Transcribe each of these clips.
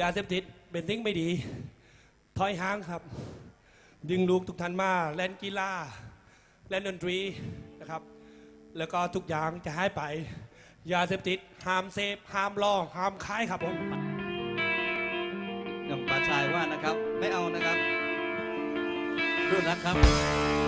ยาเสพติดเป็นสิ่งไม่ดี ถอยห่างครับ ดึงลูกทุกท่านมาเล่นกีฬาเล่นดนตรีนะครับ แล้วก็ทุกอย่างจะหายไป ยาเสพติดห้ามเสพห้ามลองห้ามขายครับผมอย่างป่าชายว่านะครับ ไม่เอานะครับรุ่นรักครับ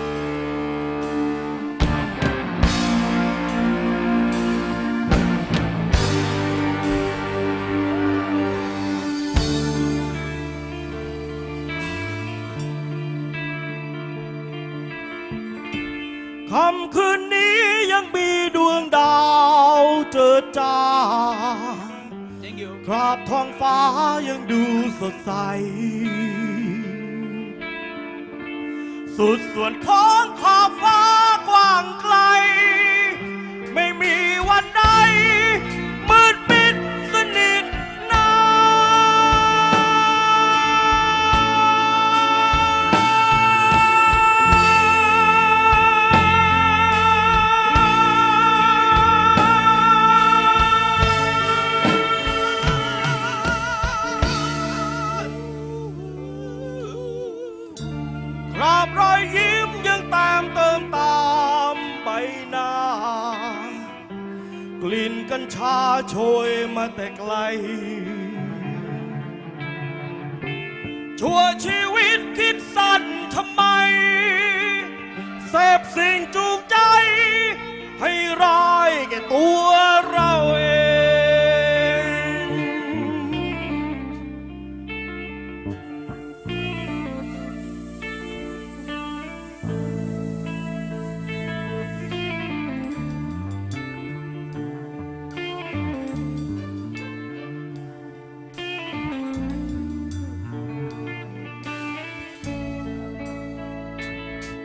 คืนนี้ยังมีดวงดาวเจิดจ้าคราบท้องฟ้ายังดูสดใส สุดส่วนของ กลิ่นกัญชาโชยมาแต่ไกล ชั่วชีวิตคิดสั้นทำไม เสพสิ่งจู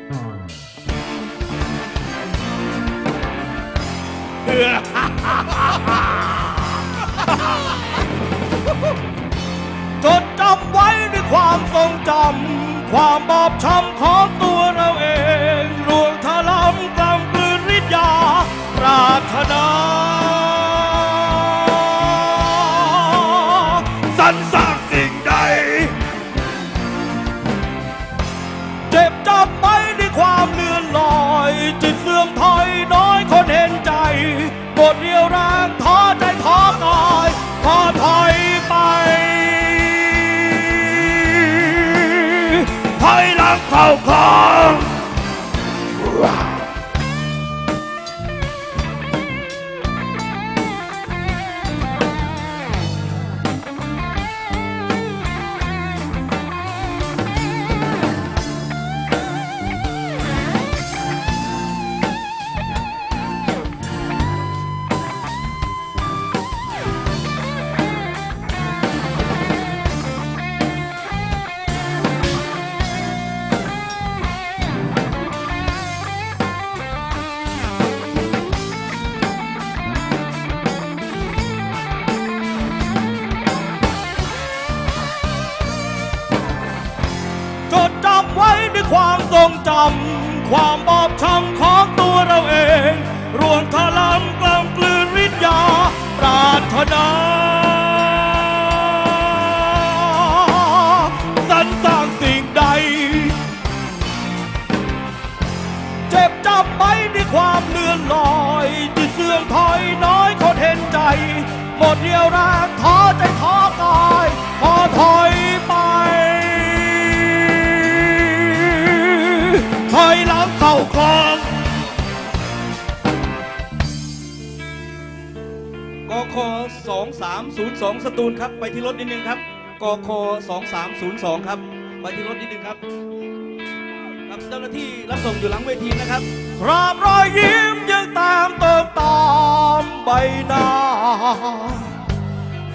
จดจำไว้ด้วยความทรงจำ ความบอบช้ำของตัวเราเองรวงทะลำกลำ อย รำความบอบช้ำของตัวเราเอง รวงทะลำกลำกลืนวิทยาปราถนาสรรสร้างสิ่งใด เจ็บจำไว้ด้วยความเลื่อนลอยที่เสื่อมถอยน้อยคนเห็นใจ หมดเรียวแรงท้อใจท้อกายพอถอย 2302 สตูลครับ ไปที่รถนิดนึงครับกค2302 ครับ ไปที่รถนิดนึงครับครับเจ้าหน้าที่รับส่งอยู่หลังเวทีนะครับ คราบรอยยิ้มยังตามเติมตามใบหน้า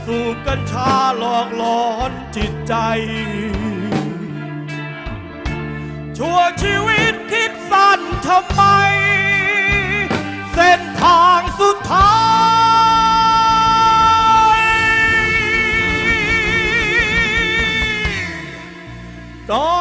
สูบกัญชาหลอกหลอนจิตใจ ชั่วชีวิต Oh.